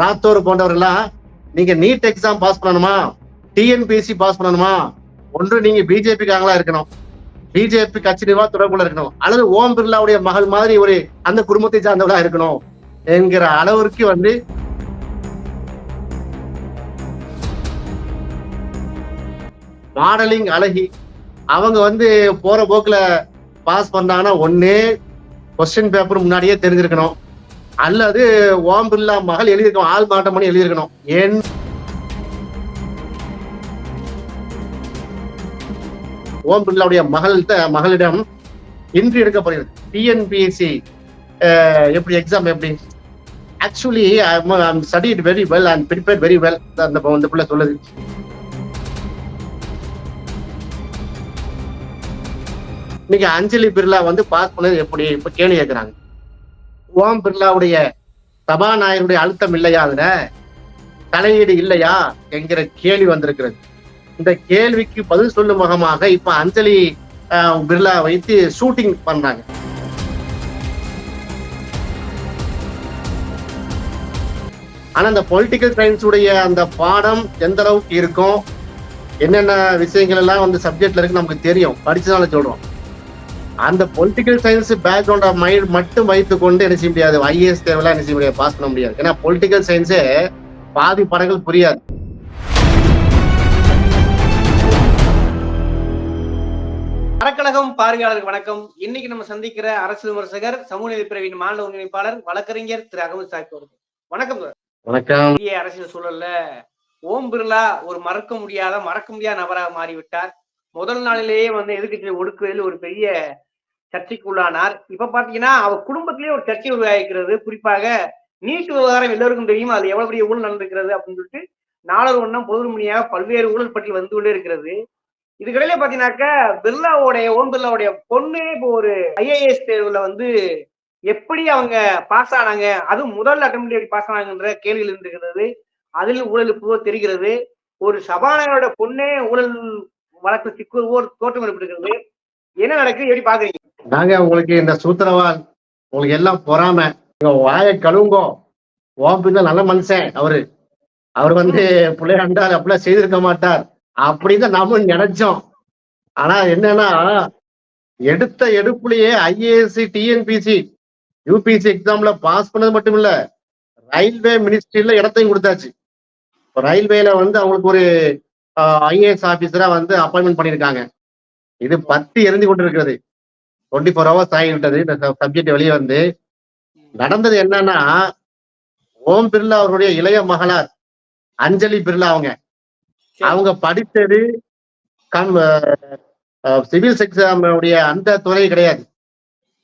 ராத்தோர் போன்றவர்கள்லாம் நீங்க NEET exam pass பண்ணணுமா? டிஎன்பிஎஸ்சி பாஸ் பண்ணணுமா? ஒன்று நீங்க பிஜேபிக்காங்களா இருக்கணும். பிஜேபி கட்சி நிர்வாக தொடர்புல இருக்கணும். அல்லது ஓம் பிர்லாவுடைய மகள் மாதிரி ஒரு அந்த குடும்பத்தை சார்ந்தவளா இருக்கணும் என்கிற அளவிற்கு வந்து மாடலிங் அழகி அவங்க வந்து போற போக்குல பாஸ் பண்ணாங்கன்னா ஒன்னே கொஸ்டின் பேப்பர் முன்னாடியே தெரிஞ்சிருக்கணும். அல்லது ஓம் பிர்லா மகள் எழுதியிருக்கணும் ஆள் மாட்டம் எழுதியிருக்கணும். ஏன் ஓம் பிர்லாவுடைய மகள்கிட்ட மகளிடம் இன்று எடுக்கப்படுகிறது டிஎன்பிஎஸ்சி எப்படி எக்ஸாம் எப்படி? Actually studied very well and prepare very well அந்த அந்த பிள்ளை சொல்லுது. இன்னைக்கு அஞ்சலி பிர்லா வந்து பாஸ் பண்ணது எப்படி? இப்ப கேள்வி கேட்கிறாங்க ஓம் பிர்லாவுடைய சபாநாயகருடைய அழுத்தம் இல்லையா அதுல? தலையீடு இல்லையா? என்கிற கேள்வி வந்திருக்கிறது. இந்த கேள்விக்கு பதில் சொல்லும் முகமாக இப்ப அஞ்சலி பிர்லா வைத்து ஷூட்டிங் பண்றாங்க. ஆனா அந்த பொலிட்டிக்கல் சயின்ஸ் உடைய அந்த பாடம் எந்த அளவுக்கு இருக்கும்? என்னென்ன விஷயங்கள் எல்லாம் வந்து சப்ஜெக்ட்ல இருக்கு நமக்கு தெரியும். படிச்சதால சொல்றோம். அந்த political science background of mind மட்டும் வைத்துக் கொண்டு என்ன செய்ய முடியாது? ஐஏஎஸ் தேவையெல்லாம் என்ன செய்ய முடியாது? பாஸ் பண்ண முடியாது. ஏன்னா பொலிட்டிக்கல் சயின்ஸே பாதி படங்கள் புரியாது. அறக்கழகம் பார்வையாளருக்கு வணக்கம். இன்னைக்கு நம்ம சந்திக்கிற அரசு விமர்சகர் சமூக நீதி பிரிவின் மாநில ஒருங்கிணைப்பாளர் வழக்கறிஞர் திரு அகமது சாஹிப் அவர்கள். வணக்கம் சார். வணக்கம். அரசியல் சூழல்ல ஓம் பிர்லா ஒரு மறக்க முடியாத மறக்க முடியாத நபராக மாறிவிட்டார். முதல் நாளிலேயே வந்து எதிர்க்கட்சியை ஒடுக்குவதில் ஒரு பெரிய சர்ச்சைக்கு உள்ளானார் இப்ப பாத்தீங்கன்னா அவர் குடும்பத்திலேயே ஒரு சர்ச்சை உருவாகிறது குறிப்பாக நீட் விவகாரம் எல்லோருக்கும் தெரியும்? அது எவ்வளவு பெரிய ஊழல் நடந்திருக்கிறது அப்படின்னு சொல்லிட்டு நாளொரு ஒன்றும் பொதுமணியாக பல்வேறு ஊழல் பட்டியல் வந்து கொண்டே இருக்கிறது. இதுக்கிடையில பாத்தீங்கன்னாக்கா பிர்லாவுடைய ஓம் பிர்லாவுடைய பொண்ணு இப்போ ஒரு ஐஏஎஸ் தேர்வுல வந்து எப்படி அவங்க பாஸ் ஆனாங்க அதுவும் முதல் அட்டம்ப்ட் எப்படி பாஸ் ஆனாங்கன்ற கேள்வியில் இருந்திருக்கிறது. அதில் ஊழல் புக தெரிகிறது. ஒரு சபாநாயகரோட பொண்ணே ஊழல் வழக்கு சிக்குவோர் தோற்றம் ஏற்பட்டிருக்கிறது. என்ன நடக்குது? எப்படி பாக்குறீங்க? நாங்க உங்களுக்கு இந்த சூத்திரவால் உங்களுக்கு எல்லாம் பொறாம. நீங்க வாயை கழுவுங்கோ. ஓம் நல்ல மனுஷன் அவரு. அவர் வந்து பிள்ளையாண்டார் அப்படிலாம் செய்திருக்க மாட்டார். அப்படின்னு நாம நினைச்சோம். ஆனா என்னன்னா எடுத்த எடுப்புலயே ஐஏஎஸ்சி டிஎன்பிசி யூபிஎஸ்சி எக்ஸாம்ல பாஸ் பண்ணது மட்டும் இல்ல ரயில்வே மினிஸ்ட்ரியில இடத்தையும் கொடுத்தாச்சு. இப்போ ரயில்வேல வந்து அவங்களுக்கு ஒரு ஐஏஎஸ் ஆபீசரா வந்து அப்பாயின்மெண்ட் பண்ணியிருக்காங்க. இது பத்தி எரிஞ்சு கொண்டிருக்கிறது. டுவெண்ட்டி ஃபோர் ஹவர்ஸ் ஆகிவிட்டது. இந்த சப்ஜெக்ட் வெளியே வந்து நடந்தது என்னன்னா ஓம் பிர்லா அவருடைய இளைய மகளார் அஞ்சலி பிர்லா அவங்க. அவங்க படித்தது கம் சிவில் எக்ஸாம் உடைய அந்த துறை கிடையாது.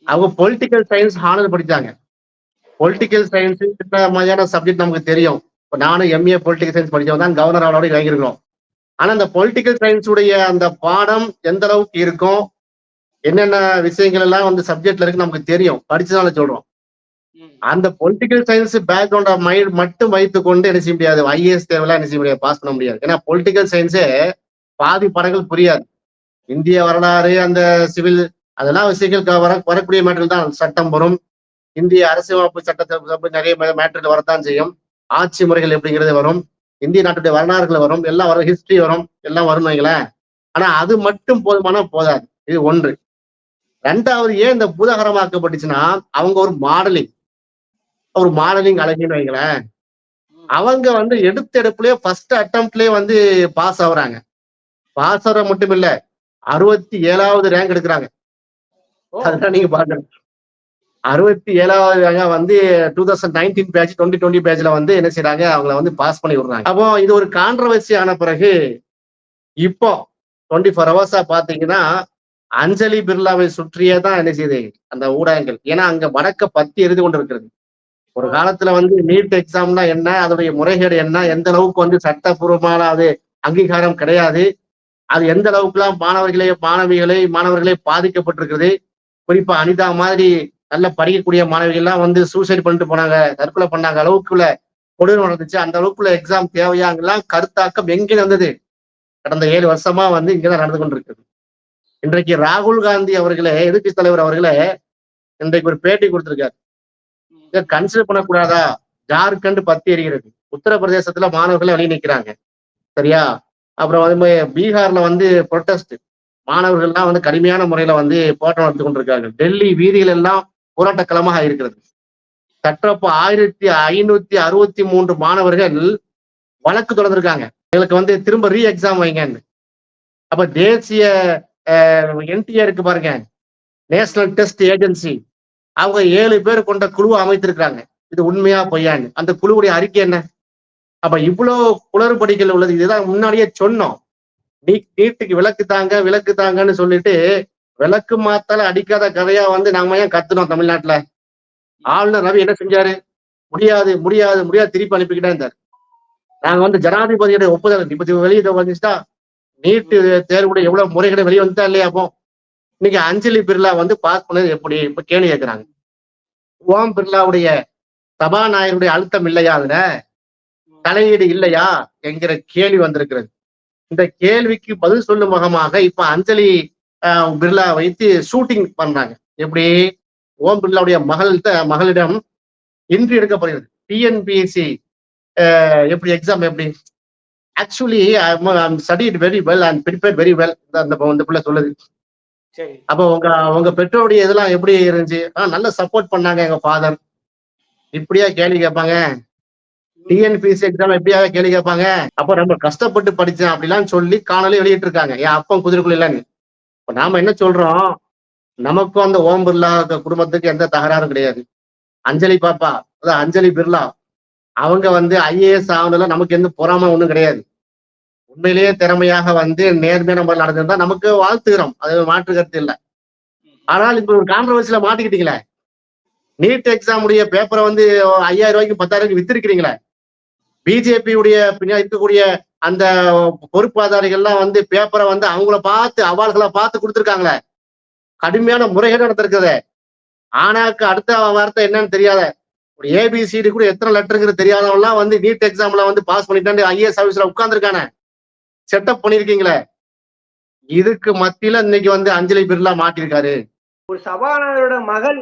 அவங்க பொலிட்டிக்கல் சயின்ஸ் ஹானர் படிச்சாங்க. பொலிட்டிக்கல் சயின்ஸ் இந்த மாதிரியான சப்ஜெக்ட் நமக்கு தெரியும்? இப்ப நானும் எம்ஏ பொலிட்டிக்கல் சயின்ஸ் படிச்சவங்க தான் கவர்னர் அவரோட வாங்கியிருக்கிறோம் ஆனா அந்த பொலிட்டிக்கல் சயின்ஸ் உடைய அந்த பாடம் எந்த அளவுக்கு இருக்கும்? என்னென்ன விஷயங்கள் எல்லாம் வந்து சப்ஜெக்ட்ல இருக்கு நமக்கு தெரியும். படிச்சதால சொல்றோம். அந்த political science background of mind மட்டும் வைத்துக் கொண்டு என்ன செய்ய முடியாது? ஐஏஎஸ் தேவையெல்லாம் என்ன செய்ய முடியாது? பாஸ் பண்ண முடியாது. ஏன்னா பொலிட்டிக்கல் சயின்ஸே பாதி படங்கள் புரியாது. இந்திய வரலாறு அந்த சிவில் அதெல்லாம் விஷயங்கள் வர வரக்கூடிய மேட்டர் தான். சட்டம் வரும். இந்திய அரசியலமைப்பு சட்டத்தை நிறைய மேட்டர்கள் வரத்தான் செய்யும். ஆட்சி முறைகள் எப்படிங்கிறது வரும். இந்திய நாட்டுடைய வரலாறுகள் வரும். எல்லாம் வரும். ஹிஸ்டரி வரும். எல்லாம் வரும் வைங்களேன். ஆனா அது மட்டும் போதுமானா போதாது. இது ஒன்று. ரெண்டாவது ஏன் இந்த பூதகரமாக்கப்பட்டுச்சுன்னா அவங்க ஒரு மாடலிங் ஒரு மாடலிங் அழகின்னு வைங்களேன். அவங்க வந்து எடுத்த எடுப்புலயே ஃபர்ஸ்ட் அட்டம்ப்ட்லயே வந்து பாஸ் ஆகுறாங்க. பாஸ் ஆகுற மட்டும் இல்ல அறுபத்தி ஏழாவது ரேங்க் எடுக்கிறாங்க. அதெல்லாம் நீங்க பாக்கணும் அறுபத்தி ஏழாவது ரேங்க வந்து two thousand nineteen batch twenty twenty பேட்ச்ல வந்து என்ன செய்றாங்க? அவங்கள வந்து பாஸ் பண்ணி விடுறாங்க. அப்போ இது ஒரு கான்ட்ரவர்சி ஆன பிறகு இப்போ டுவெண்ட்டி ஃபோர் ஹவர்ஸா பாத்தீங்கன்னா அஞ்சலி பிர்லாவை சுற்றியே தான் என்ன செய்யுது அந்த ஊடகங்கள். ஏன்னா அங்க வடக்க பத்தி எழுதி கொண்டிருக்கிறது. ஒரு காலத்துல வந்து நீட் எக்ஸாம்னா என்ன அதோடைய முறைகேடு என்ன எந்த அளவுக்கு வந்து சட்டப்பூர்வமான அது அங்கீகாரம் கிடையாது. அது எந்த அளவுக்குலாம் மாணவர்களே மாணவிகளை மாணவர்களே பாதிக்கப்பட்டிருக்கிறது. குறிப்பா அனிதா மாதிரி நல்ல படிக்கக்கூடிய மாணவிகள்லாம் வந்து சூசைட் பண்ணிட்டு போனாங்க தற்கொலை பண்ணாங்க அளவுக்குள்ள கொடூரம் நடந்துச்சு. அந்த அளவுக்குள்ள எக்ஸாம் தேவையாங்கெல்லாம் கருத்தாக்கம் எங்கே வந்தது கடந்த ஏழு வருஷமா வந்து இங்கதான் நடந்து கொண்டிருக்குது இன்றைக்கு ராகுல் காந்தி அவர்களே எதிர்க்கட்சி தலைவர் அவர்களே இன்றைக்கு ஒரு பேட்டி கொடுத்திருக்காரு. இதை கன்சிடர் பண்ணக்கூடாதா? ஜார்க்கண்ட் பத்தி எரிகிறது. உத்தரப்பிரதேசத்துல மாணவர்கள் வெளியே நிற்கிறாங்க சரியா? அப்புறம் வந்து பீகார்ல வந்து ப்ரொட்டஸ்ட் மாணவர்கள்லாம் வந்து கடுமையான முறையில வந்து போராட்டம் நடத்தி கொண்டிருக்காங்க. டெல்லி வீதிகள் எல்லாம் போராட்ட களமாக இருக்கிறது. சற்றப்ப ஆயிரத்தி ஐநூத்தி அறுபத்தி மூன்று மாணவர்கள் வழக்கு தொடர்ந்திருக்காங்க. எங்களுக்கு வந்து திரும்ப ரீ எக்ஸாம் வைங்கன்னு. அப்ப தேசிய என்டிஏ இருக்கு பாருங்க. National Test Agency. அவங்க ஏழு பேர் கொண்ட குழுவை அமைத்திருக்கிறாங்க. இது உண்மையா பொய்யான்னு. அந்த குழுவுடைய அறிக்கை என்ன? அப்ப இவ்வளவு குளறுபடிகள் உள்ளது. இதுதான் முன்னாடியே சொன்னோம். நீ நீட்டுக்கு விளக்கு தாங்க விளக்கு தாங்கன்னு சொல்லிட்டு விளக்கு மாத்தால அடிக்காத கதையா வந்து நாம ஏன் கத்துனோம் தமிழ்நாட்டுல? ஆளுநர் ரவி என்ன செஞ்சாரு? முடியாது முடியாது முடியாது திருப்பி அனுப்பிக்கிட்டே இருந்தார். நாங்க வந்து ஜனாதிபதியோட ஒப்புதல் இப்ப வெளியே வந்துச்சுட்டா நீட்டு தேர்வுடைய எவ்வளவு முறைகளை வெளியே வந்துட்டா இல்லையா அப்போ? இன்னைக்கு அஞ்சலி பிர்லா வந்து பாஸ் பண்ணது எப்படி? இப்ப கேள்வி கேட்கிறாங்க ஓம் பிர்லாவுடைய சபாநாயகருடைய அழுத்தம் இல்லையா அதுல? தலையீடு இல்லையா? என்கிற கேள்வி வந்திருக்கிறது. இந்த கேள்விக்கு பதில் சொல்லும் முகமாக இப்ப அஞ்சலி ஆஹ், பிர்லா வைத்து ஷூட்டிங் பண்றாங்க. எப்படி? ஓம் பிர்லாவுடைய மகள்கிட்ட மகளிடம் இன்று எடுக்கப்படுகிறது டிஎன்பிஎஸ்சி எப்படி எக்ஸாம் எப்படி? Actually studied very well and prepare very well அந்த அந்த பிள்ளை சொல்லுது. அப்போ உங்க உங்க பெற்றோருடைய இதெல்லாம் எப்படி இருந்துச்சு? ஆ நல்ல சப்போர்ட் பண்ணாங்க எங்க ஃபாதர் இப்படியா கேள்வி கேட்பாங்க. டிஎன்பிஎஸ்சி எக்ஸாம் எப்படியா கேள்வி கேட்பாங்க. அப்போ ரொம்ப கஷ்டப்பட்டு படிச்சேன் அப்படிலாம் சொல்லி காணொலி வெளியிட்டு இருக்காங்க என் அப்பன் குதிரைக்குள்ள இல்லைன்னு. இப்ப நாம என்ன சொல்றோம்? நமக்கும் அந்த ஓம் பிர்லா குடும்பத்துக்கு எந்த தகராறும் கிடையாது. அஞ்சலி பாப்பா அதான் அஞ்சலி பிர்லா. அவங்க வந்து ஐஏஎஸ் ஆகணும்ல நமக்கு எந்த பொறாமை ஒன்றும் கிடையாது. உண்மையிலேயே திறமையாக வந்து நேர்மையான முறையில் நடந்திருந்தா நமக்கு வாழ்த்துகிறோம் அது மாற்று கருத்து இல்லை. ஆனால் இப்ப ஒரு கான்ட்ரவர்சியில மாட்டிக்கிட்டீங்களே? நீட் எக்ஸாம் உடைய பேப்பரை வந்து ஐயாயிரம் ரூபாய்க்கு பத்தாயிரம் ரூபாய்க்கு வித்திருக்கிறீங்களே? பிஜேபி உடைய பின்னாடி இருக்கக்கூடிய அந்த பொறுப்பாதாரிகள்லாம் வந்து பேப்பரை வந்து அவங்கள பார்த்து அவார்டுகளை பார்த்து கொடுத்துருக்காங்களே? கடுமையான முறைகேடு நடந்திருக்குது. ஆனாக்கு அடுத்த வார்த்தை என்னன்னு தெரியாத? ஒரு ஏபிசிடி கூட எத்தனை லெட்டருங்கிறது தெரியாதவன்லாம் வந்து நீட் எக்ஸாம்ல வந்து பாஸ் பண்ணிட்டான்னு ஐஏஎஸ் ஆஃபீஸ்ல உட்கார்ந்துருக்கானே. செட்டப் பண்ணிருக்கீங்களே. இதுக்கு மத்தியில இன்னைக்கு வந்து அஞ்சலி பிர்லா மாட்டிருக்காரு. ஒரு சபாநாயகரோட மகள்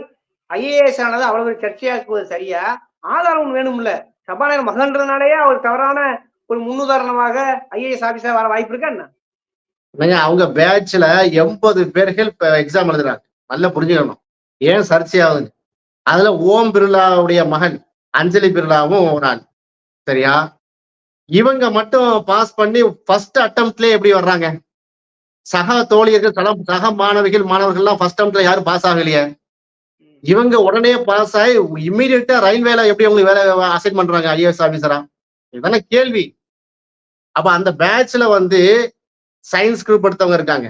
ஐஏஎஸ் ஆனது அவ்வளவு சர்ச்சையாக்குவது சரியா? ஆதாரம் வேணும்ல. சபாநாயகர் மகன்றதுனாலயே அவர் தவறான ஒரு முன்னுதாரணமாக ஐஏஎஸ் ஆபீஸா வர வாய்ப்பு இருக்கா என்ன? அவங்க பேட்ச்ல எண்பது பேர்கள் எக்ஸாம் எழுதுறாங்க. நல்லா புரிஞ்சுக்கணும். ஏன் சர்ச்சையாகுது அதுல ஓம் பிர்லாவுடைய மகன் அஞ்சலி பிர்லாவும் நான். சரியா? இவங்க மட்டும் பாஸ் பண்ணி ஃபர்ஸ்ட் அட்டம்ப்ட்லயே எப்படி வர்றாங்க? சக தோழியர்கள் சக சக மாணவிகள் மாணவர்கள்லாம் ஃபர்ஸ்ட் அட்டம்ப்ட்ல யாரும் பாஸ் ஆகலையே? இவங்க உடனே பாஸ் ஆகி இம்மிடியட்டா ரயில்வேல எப்படி அவங்களுக்கு வேலை அசைன் பண்றாங்க ஐஏஎஸ் ஆபீசரா இதுதானே கேள்வி. அப்ப அந்த பேட்ச்ல வந்து சயின்ஸ் குரூப் எடுத்தவங்க இருக்காங்க.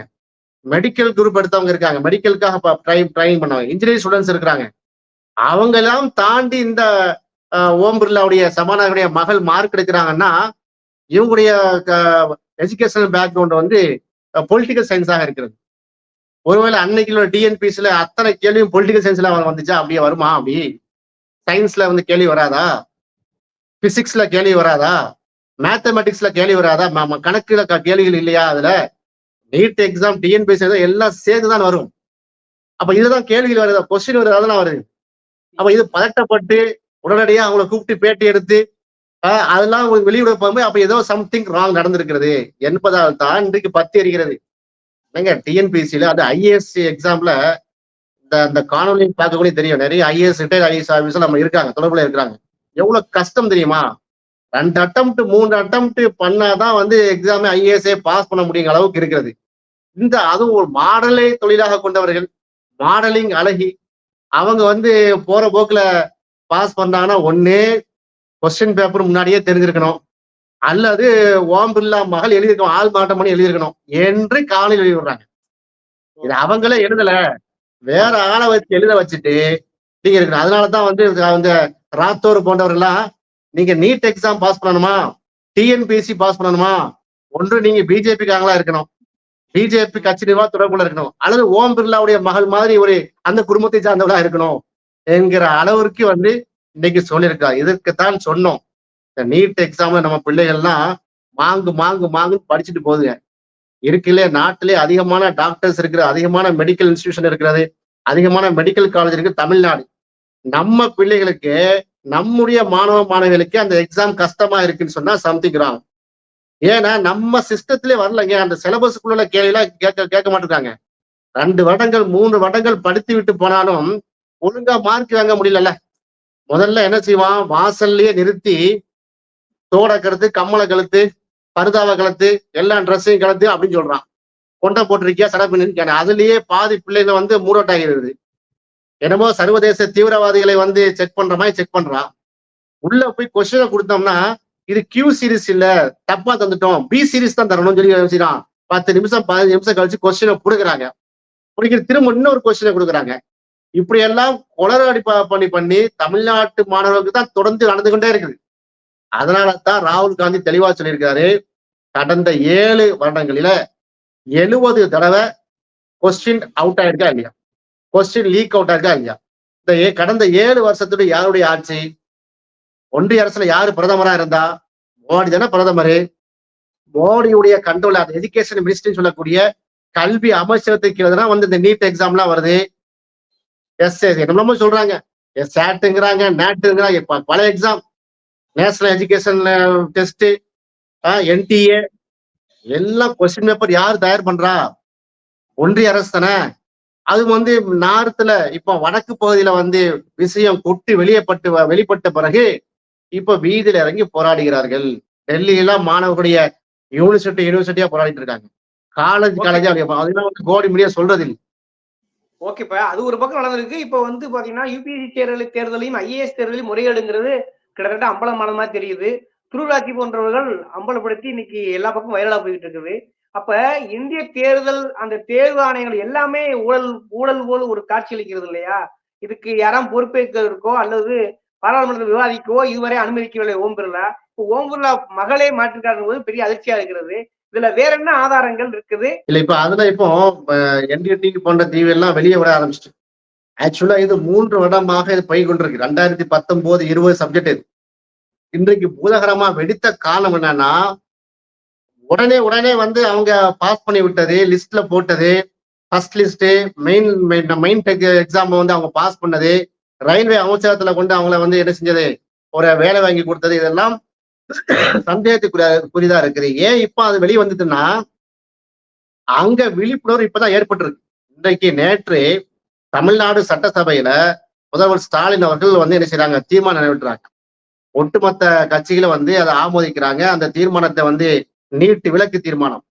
மெடிக்கல் குரூப் எடுத்தவங்க இருக்காங்க. மெடிக்கலுக்காக ட்ரைனிங் பண்ணவங்க. இன்ஜினியரிங் ஸ்டூடெண்ட்ஸ் இருக்கிறாங்க. அவங்க எல்லாம் தாண்டி இந்த ஓம் பிர்லாவுடைய சபாநாயகருடைய மகள் மார்க் எடுக்கிறாங்கன்னா இவங்களுடைய எஜுகேஷனல் பேக்ரவுண்ட் வந்து பொலிட்டிக்கல் சயின்ஸாக இருக்கிறது. ஒருவேளை அன்னைக்கு டிஎன்பிசில அத்தனை கேள்வியும் பொலிட்டிக்கல் சயின்ஸ்ல வந்துச்சா? அப்படியே வருமா? அப்படி. சயின்ஸ்ல வந்து கேள்வி வராதா? பிசிக்ஸ்ல கேள்வி வராதா? மேத்தமெட்டிக்ஸ்ல கேள்வி வராதா? கணக்குல க- கேள்விகள் இல்லையா அதுல? நீட் எக்ஸாம் டிஎன்பிசி எல்லாம் சேர்த்து தான் வரும். அப்ப இதுதான் கேள்விகள் வருதா கொஸ்டின் வருது வருது. அப்ப இது பதட்டப்பட்டு உடனடியா அவங்கள கூப்பிட்டு பேட்டி எடுத்து அதெல்லாம் உங்களுக்கு வெளியிட போகும்போது அப்ப ஏதோ சம்திங் ராங் நடந்திருக்கிறது என்பதால் தான் இன்றைக்கு பத்து எறிகிறது ஏங்க டிஎன்பிசியில அது ஐஏஎஸ் எக்ஸாம்ல இந்த இந்த காணொலி பார்க்கக்கூடிய தெரியும். நிறைய ஐஏஎஸ் ரிட்டையர் ஐஏஎஸ் ஆஃபீஸர் நம்ம இருக்காங்க தொடர்புல இருக்கிறாங்க எவ்வளவு கஷ்டம் தெரியுமா? ரெண்டு அட்டம்ப்ட் மூணு அட்டம்ப்ட் பண்ணாதான் வந்து எக்ஸாமே ஐஏஎஸ்ஏ பாஸ் பண்ண முடியுங்கிற அளவுக்கு இருக்கிறது. இந்த அதுவும் ஒரு மாடலை தொழிலாக கொண்டவர்கள் மாடலிங் அழகி அவங்க வந்து போற போக்குல பாஸ் பண்ணாங்கன்னா ஒண்ணே கொஸ்டின் பேப்பர் முன்னாடியே தெரிஞ்சிருக்கணும். அல்லது ஓம் மகள் எழுதியிருக்கணும் ஆள் மாட்டம் பண்ணி எழுதியிருக்கணும் என்று காலையில் எழுதி விடுறாங்க. இது அவங்களே எழுதல. வேற ஆளை வச்சு எழுத வச்சுட்டு நீங்க இருக்கணும். அதனாலதான் வந்து இந்த ராத்தோர் போன்றவர்கள்லாம் நீங்க நீட் எக்ஸாம் பாஸ் பண்ணணுமா? டிஎன்பிஎஸ்சி பாஸ் பண்ணணுமா? ஒன்று நீங்க பிஜேபிக்காரங்களா இருக்கணும். பிஜேபி கட்சி நிர்வாக தொடர்புல இருக்கணும். அல்லது ஓம் பிர்லாவுடைய மகள் மாதிரி ஒரு அந்த குடும்பத்தை சார்ந்தவளா இருக்கணும் என்கிற அளவிற்கு வந்து இன்னைக்கு சொல்லியிருக்கா இதற்குத்தான் சொன்னோம். இந்த நீட் எக்ஸாம்ல நம்ம பிள்ளைகள்லாம் மாங்கு மாங்கு மாங்குன்னு படிச்சுட்டு போகுதுங்க. இருக்குல்ல நாட்டிலே அதிகமான டாக்டர்ஸ் இருக்கிற அதிகமான மெடிக்கல் இன்ஸ்டிடியூஷன் இருக்கிறது அதிகமான மெடிக்கல் காலேஜ் இருக்கு தமிழ்நாடு. நம்ம பிள்ளைகளுக்கு நம்முடைய மாணவ மாணவிகளுக்கு அந்த எக்ஸாம் கஷ்டமா இருக்குன்னு சொன்னா சம்திங் ராங் ஏன்னா நம்ம சிஸ்டத்திலே வரலங்க அந்த சிலபஸ்க்குள்ள கேள்வியெல்லாம் கேட்க கேட்க மாட்டிருக்காங்க ரெண்டு வருடங்கள் மூன்று வருடங்கள் படித்து விட்டு போனாலும் ஒழுங்கா மார்க் வாங்க முடியலல்ல. முதல்ல என்ன செய்வான்? வாசல்லையே நிறுத்தி தோட கழுத்து கம்மலை கழுத்து பருதாவை கழுத்து எல்லா ட்ரெஸ்ஸையும் கழுத்து அப்படின்னு சொல்றான். கொண்டை போட்டிருக்கியா சடப்பின்னு பண்ணிருக்கேன் அதுலயே பாதி பிள்ளைங்க வந்து மூடோட் ஆகிறது என்னமோ சர்வதேச தீவிரவாதிகளை வந்து செக் பண்ற மாதிரி செக் பண்றான். உள்ள போய் கொஸ்டினை கொடுத்தோம்னா இது கியூ சீரிஸ் இல்ல. தப்பா தந்துட்டோம். பி சீரிஸ் தான் தரணும்னு சொல்லி யோசிக்கிறான். பத்து நிமிஷம் பதினஞ்சு நிமிஷம் கழிச்சு கொஸ்டினை கொடுக்குறாங்க. குடிக்கிற திரும்ப இன்னொரு கொஸ்டினை கொடுக்குறாங்க. இப்படி எல்லாம் குளறடி பண்ணி பண்ணி தமிழ்நாட்டு மாணவர்களுக்கு தான் தொடர்ந்து நடந்து கொண்டே இருக்குது. அதனால தான் ராகுல் காந்தி தெளிவா சொல்லியிருக்காரு கடந்த ஏழு வருடங்களில எழுபது தடவை கொஸ்டின் அவுட் ஆயிருக்கா இல்லையா? கொஸ்டின் லீக் அவுட் ஆயிருக்கா இல்லையா? இந்த ஏ- கடந்த ஏழு வருஷத்துடைய யாருடைய ஆட்சி? ஒன்றிய அரசுல யாரு பிரதமரா இருந்தா மோடி தானே பிரதமர்? மோடியுடைய கண்ட்ரோல் அந்த எஜுகேஷன் மினிஸ்ட்ரி சொல்லக்கூடிய கல்வி அமைச்சகத்துக்கு கீழே தான் வந்து இந்த நீட் எக்ஸாம்லாம் வருது. எஸ் எஸ் என்னமோ சொல்றாங்க. எஸ் சேட்டுங்கிறாங்க நேட்டுங்கிறாங்க ப- பல exam national education test NTA எல்லாம் கொஸ்டின் பேப்பர் யார் தயார் பண்றா? ஒன்றிய அரசு தானே. அது வந்து நார்த்துல இப்ப வடக்கு பகுதியில வந்து விஷயம் கொட்டி வெளியப்பட்டு வெளிப்பட்ட பிறகு இப்ப வீதியில இறங்கி போராடுகிறார்கள். டெல்லியில மாணவர்களுடைய யூனிவர்சிட்டி யூனிவர்சிட்டியா போராடிட்டு இருக்காங்க. காலேஜ். காலேஜா அதெல்லாம் கோடி முடியா சொல்றது இல்லை ஓகேப்பா அது ஒரு பக்கம் நடந்திருக்கு. இப்ப வந்து பாத்தீங்கன்னா யூபிஎஸ்சி தேர்தல் தேர்தலையும் ஐஏஎஸ் தேர்தலையும் முறைகேடுங்கிறது கிட்டத்தட்ட அம்பலமான மாதிரி தெரியுது. துருராட்சி போன்றவர்கள் அம்பலப்படுத்தி இன்னைக்கு எல்லா பக்கம் வைரலா போயிட்டு இருக்குது. அப்ப இந்திய தேர்தல் அந்த தேர்வு ஆணையங்கள் எல்லாமே ஊழல் ஊழல் போல ஒரு காட்சி அளிக்கிறது இல்லையா? இதுக்கு யாரும் பொறுப்பேற்கிறதுக்கோ அல்லது பாராளுமன்றத்தில் விவாதிக்கவோ இதுவரை அனுமதிக்கவில்லை. ஓம் பிர்லா. இப்போ ஓம் பிர்லா மகளே மாற்றிருக்காரு போது பெரிய அதிர்ச்சியா இருக்கிறது. இதுல வேற என்ன ஆதாரங்கள் இருக்குது? இல்ல இப்ப அதுல இப்போ என்டிடி போன்ற தீவு எல்லாம் வெளியே விட ஆரம்பிச்சிட்டு. ஆக்சுவலா இது மூன்று வருடமாக இது போய் கொண்டிருக்கு. ரெண்டாயிரத்தி பத்தொன்பது இருபது சப்ஜெக்ட் இது. இன்றைக்கு பூதகரமா வெடித்த காரணம் என்னன்னா உடனே உடனே வந்து அவங்க பாஸ் பண்ணி விட்டது லிஸ்ட்ல போட்டது first list main main tech exam வந்து அவங்க பாஸ் பண்ணது ரயில்வே அமைச்சகத்துல கொண்டு அவங்கள வந்து என்ன செஞ்சது? ஒரு வேலை வாங்கி கொடுத்தது. இதெல்லாம் சந்தேகத்துக்குரியதா இருக்குது. ஏன் இப்ப அது வெளியே வந்துட்டுன்னா அங்க விழிப்புணர்வு இப்பதான் ஏற்பட்டிருக்கு. இன்றைக்கு நேற்று தமிழ்நாடு சட்டசபையில முதல்வர் ஸ்டாலின் அவர்கள் வந்து என்ன செய்யறாங்க தீர்மானம் நிறைவேற்றுறாங்க. ஒட்டுமொத்த கட்சிகளை வந்து அதை ஆமோதிக்கிறாங்க. அந்த தீர்மானத்தை வந்து நீட்டு விலக்கு தீர்மானம்.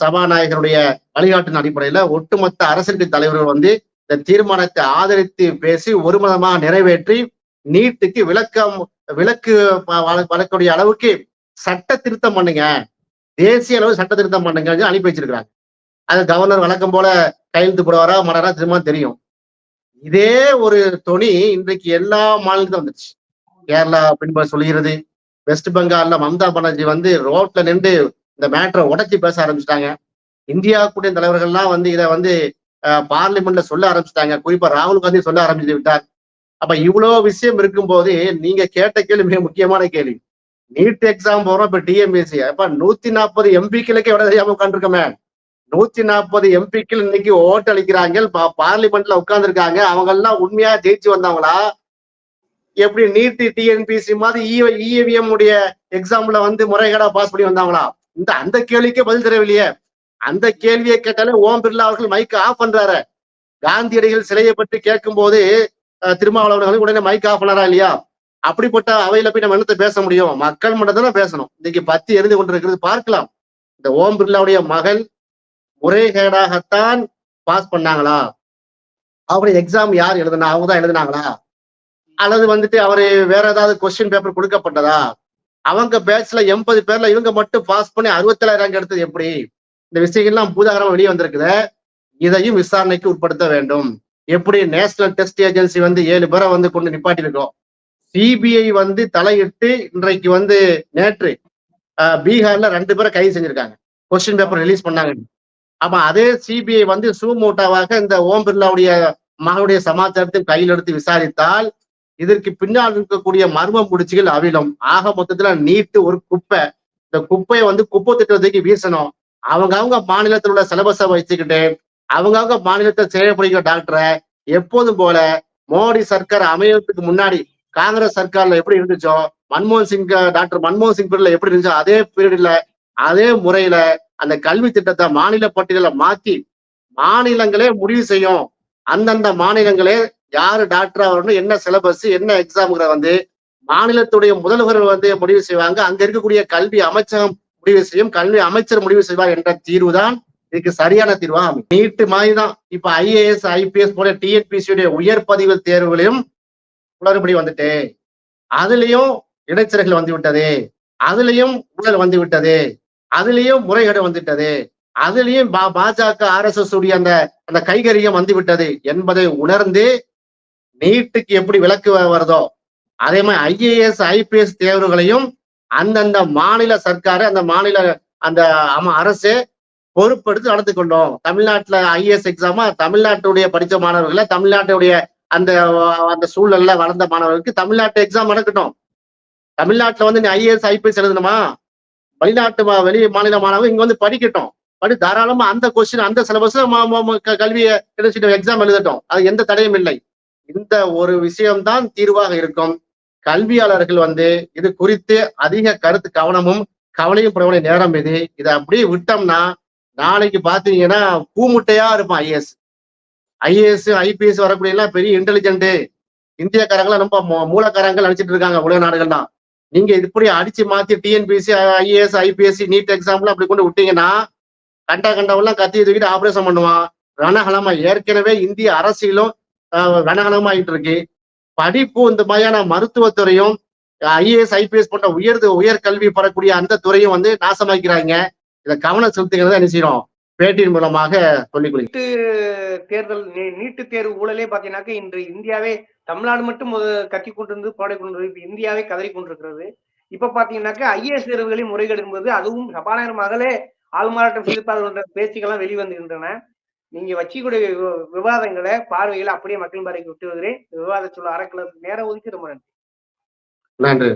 சபாநாயகருடைய வழிகாட்டின் அடிப்படையில ஒட்டுமொத்த அரசியல் தலைவர்கள் வந்து இந்த தீர்மானத்தை ஆதரித்து பேசி ஒருமதமாக நிறைவேற்றி நீட்டுக்கு விளக்கம் விளக்கு வழக்கக்கூடிய அளவுக்கு சட்ட திருத்தம் பண்ணுங்க. தேசிய அளவு சட்ட திருத்தம் பண்ணுங்க அனுப்பி வச்சிருக்காங்க அது கவர்னர் வழக்கம் போல கையெழுத்து போடுவாரா மறரா திரும்ப தெரியும். இதே ஒரு தொனி இன்றைக்கு எல்லா மாநிலத்திலும் வந்துச்சு கேரளா அப்படின்னு சொல்கிறது வெஸ்ட் பெங்கால்ல மம்தா பானர்ஜி வந்து ரோட்ல நின்று இந்த மேட்டரை உடைச்சி பேச ஆரம்பிச்சிட்டாங்க. இந்தியா கூடிய தலைவர்கள்லாம் வந்து இதை வந்து பார்லிமெண்ட்ல சொல்ல ஆரம்பிச்சிட்டாங்க. குறிப்பா ராகுல் காந்தி சொல்ல ஆரம்பிச்சு விட்டார். அப்ப இவ்வளவு விஷயம் இருக்கும்போது நீங்க கேட்ட கேள்வி மிக முக்கியமான கேள்வி. நீட் எக்ஸாம் போறோம் இப்ப டிஎம்பிஎஸ்சி அப்ப நூத்தி நாற்பது எம்பிக்களுக்கு விட தெரியாம உட்காந்துருக்கோமே நூத்தி நாற்பது எம்பிக்கள் இன்னைக்கு ஓட்டு அளிக்கிறாங்க. பார்லிமெண்ட்ல உட்கார்ந்துருக்காங்க. அவங்க எல்லாம் உண்மையா ஜெயிச்சு வந்தவங்களா? எப்படி நீட் டிஎன்பிசி மாதிரி இஎவிஎம் உடைய எக்ஸாம்ல வந்து முறைகேடா பாஸ் பண்ணி வந்தாங்களா? இந்த அந்த கேள்விக்கே பதில் தரவில்லையே. அந்த கேள்வியை கேட்டாலே ஓம் பிர்லா அவர்கள் மைக் ஆஃப் பண்றாரு. காந்தியடிகள் சிலையை பற்றி கேட்கும் போது திருமாவளவர்கள் உடனே மைக் ஆஃப் பண்ணாரா இல்லையா? அப்படிப்பட்ட அவையில போய் நம்ம என்னத்தை பேச முடியும்? மக்கள் மட்டும் தானே பேசணும். இன்னைக்கு பத்தி எரிந்து கொண்டிருக்கிறது பார்க்கலாம். இந்த ஓம் பிர்லாவுடைய மகள் முறைகேடாகத்தான் பாஸ் பண்ணாங்களா? அவருடைய எக்ஸாம் யார் எழுதுனா அவங்க தான் எழுதுனாங்களா? அல்லது வந்துட்டு அவரு வேற ஏதாவது கொஸ்டின் பேப்பர் கொடுக்கப்பட்டதா? அவங்க பேட்ச்ல எண்பது பேர்ல இவங்க மட்டும் பாஸ் பண்ணி அறுபத்தேழாயிரம் ரேங்க் எடுத்தது எப்படி? இந்த விஷயங்கள்லாம் பூதாகரமா வெளியே வந்திருக்குது. இதையும் விசாரணைக்கு உட்படுத்த வேண்டும். எப்படி நேஷனல் டெஸ்ட் ஏஜென்சி வந்து ஏழு பேரை வந்து கொண்டு நிப்பாட்டியிருக்கோம் சிபிஐ வந்து தலையிட்டு இன்றைக்கு வந்து நேற்று பீகார்ல ரெண்டு பேரை கைது செஞ்சிருக்காங்க. கொஸ்டின் பேப்பர் ரிலீஸ் பண்ணாங்க. அப்ப அதே சிபிஐ வந்து சூமோட்டாவாக இந்த ஓம் பிர்லாவுடைய மகளுடைய சமாச்சாரத்தை கையில் எடுத்து விசாரித்தால் இதற்கு பின்னால் இருக்கக்கூடிய மர்ம முடிச்சுகள் அவிழும். ஆக மொத்தத்துல நீட்டு ஒரு குப்பை. இந்த குப்பையை வந்து குப்பை திட்டத்துக்கு வீசணும். அவங்க அவங்க மாநிலத்தில் உள்ள சிலபஸை வச்சுக்கிட்டு அவங்க அவங்க மாநிலத்தை செயல்படுகிற டாக்டரை. எப்போதும் போல மோடி சர்க்கார் அமையறதுக்கு முன்னாடி காங்கிரஸ் சர்க்கார்ல எப்படி இருந்துச்சோ மன்மோகன் சிங் டாக்டர் மன்மோகன் சிங் பீரியட்ல எப்படி இருந்துச்சோ அதே பீரியட்ல அதே முறையில அந்த கல்வி திட்டத்தை மாநில பட்டியல மாத்தி மாநிலங்களே முடிவு செய்யும். அந்தந்த மாநிலங்களே யாரு டாக்டரா வரணும் என்ன சிலபஸ் என்ன எக்ஸாம்ங்கிற வந்து மாநிலத்துடைய முதல்வர்கள் வந்து முடிவு செய்வாங்க. அங்க இருக்கக்கூடிய கல்வி அமைச்சகம் முடிவு செய்யும் கல்வி அமைச்சர் முடிவு செய்வார் என்ற தீர்வுதான் இதுக்கு சரியான தீர்வா அமையும். நீட்டு மாதிரி தான் இப்ப ஐஏஎஸ் ஐபிஎஸ் போல டிஎன்பிசியுடைய உயர் பதிவு தேர்வுகளையும் குளறுபடி வந்துட்டு அதுலயும் இடைச்சல்கள் வந்து விட்டது அதுலயும் ஊழல் வந்து விட்டது அதுலயும் முறைகேடு வந்துவிட்டது அதுலயும் பா- பாஜக ஆர்எஸ்எஸ் உடைய அந்த அந்த கைகரியம் வந்து விட்டது என்பதை உணர்ந்து நீட்டுக்கு எப்படி விலக்கு வருதோ அதே மாதிரி ஐஏஎஸ் ஐபிஎஸ் தேர்வுகளையும் அந்தந்த மாநில சர்க்காரு அந்த மாநில அந்த ஆமா அரசு பொறுப்பெடுத்து நடந்து கொண்டோம். தமிழ்நாட்டுல ஐஏஎஸ் எக்ஸாமா தமிழ்நாட்டுடைய படித்த மாணவர்களை தமிழ்நாட்டுடைய அந்த அந்த சூழல்ல வளர்ந்த மாணவர்களுக்கு தமிழ்நாட்டு எக்ஸாம் நடக்கட்டும். தமிழ்நாட்டுல வந்து நீ ஐஏஎஸ் ஐபிஎஸ் எழுதணுமா? வெளிநாட்டு மா- வெளி மாநில மாணவர்கள் இங்க வந்து படிக்கட்டும். படி தாராளமா அந்த கொஸ்டின் அந்த சிலபஸ் கல்வியை எக்ஸாம் எழுதட்டும். அது எந்த தடையும் இல்லை. இந்த ஒரு விஷயம்தான் தீர்வாக இருக்கும். கல்வியாளர்கள் வந்து இது குறித்து அதிக கருத்து கவனமும் கவலையும் பட வேண்டிய நேரம் இது இதை அப்படியே விட்டோம்னா நாளைக்கு பாத்தீங்கன்னா பூமுட்டையா இருப்பான் ஐஏஎஸ் ஐஏஎஸ் ஐபிஎஸ் வரக்கூடிய எல்லாம் பெரிய இன்டெலிஜென்ட் இந்தியக்காரங்களாம் ரொம்ப மூ- நினைச்சிட்டு இருக்காங்க உலக நாடுகள்லாம். நீங்க இப்படி அடிச்சு மாத்தி டிஎன்பிஎஸ்சி ஐஏஎஸ் ஐபிஎஸ்சி நீட் எக்ஸாம்லாம் அப்படி கொண்டு விட்டீங்கன்னா கண்ட கண்டவெல்லாம் கத்தி தூக்கிட்டு ஆபரேஷன் பண்ணுவான். ரணகலமா ஏற்கனவே இந்திய அரசியலும் ஆஹ், ரணகலமாயிட்டு இருக்கு. படிப்பு இந்த மாதிரியான மருத்துவத்துறையும் ஐஏஎஸ் ஐபிஎஸ் போன்ற உயர் உயர் கல்வி பெறக்கூடிய அந்த துறையும் வந்து நாசமாக்கிறாங்க. இதை கவனம் செலுத்துகிறத என்ன செய்யறோம் பேட்டியின் மூலமாக சொல்லிக் நீட்டு தேர்தல் நீட்டு தேர்வு ஊழலே பாத்தீங்கன்னாக்க இன்று இந்தியாவே தமிழ்நாடு மட்டும் கத்தி கொண்டிருந்து போராடி கொண்டிருந்து இப்ப இந்தியாவே கதறி கொண்டிருக்கிறது. இப்ப பாத்தீங்கன்னாக்க ஐஏஎஸ் தேர்வுகளின் முறைகேடு என்பது அதுவும் சபாநாயகர் மகளே ஆள்மாறாட்டம் செய்திருப்பார்கள் என்ற பேச்சுக்கெல்லாம் வெளிவந்துகின்றன. நீங்க வச்சிக்கூடிய விவ- விவாதங்களை பார்வைகளை அப்படியே மக்கள் பாறைக்கு விட்டு வருகிறேன். விவாத சொல்ல அறக்கலருக்கு நேரம் ஒதுக்கி ரொம்ப நன்றி. நன்றி.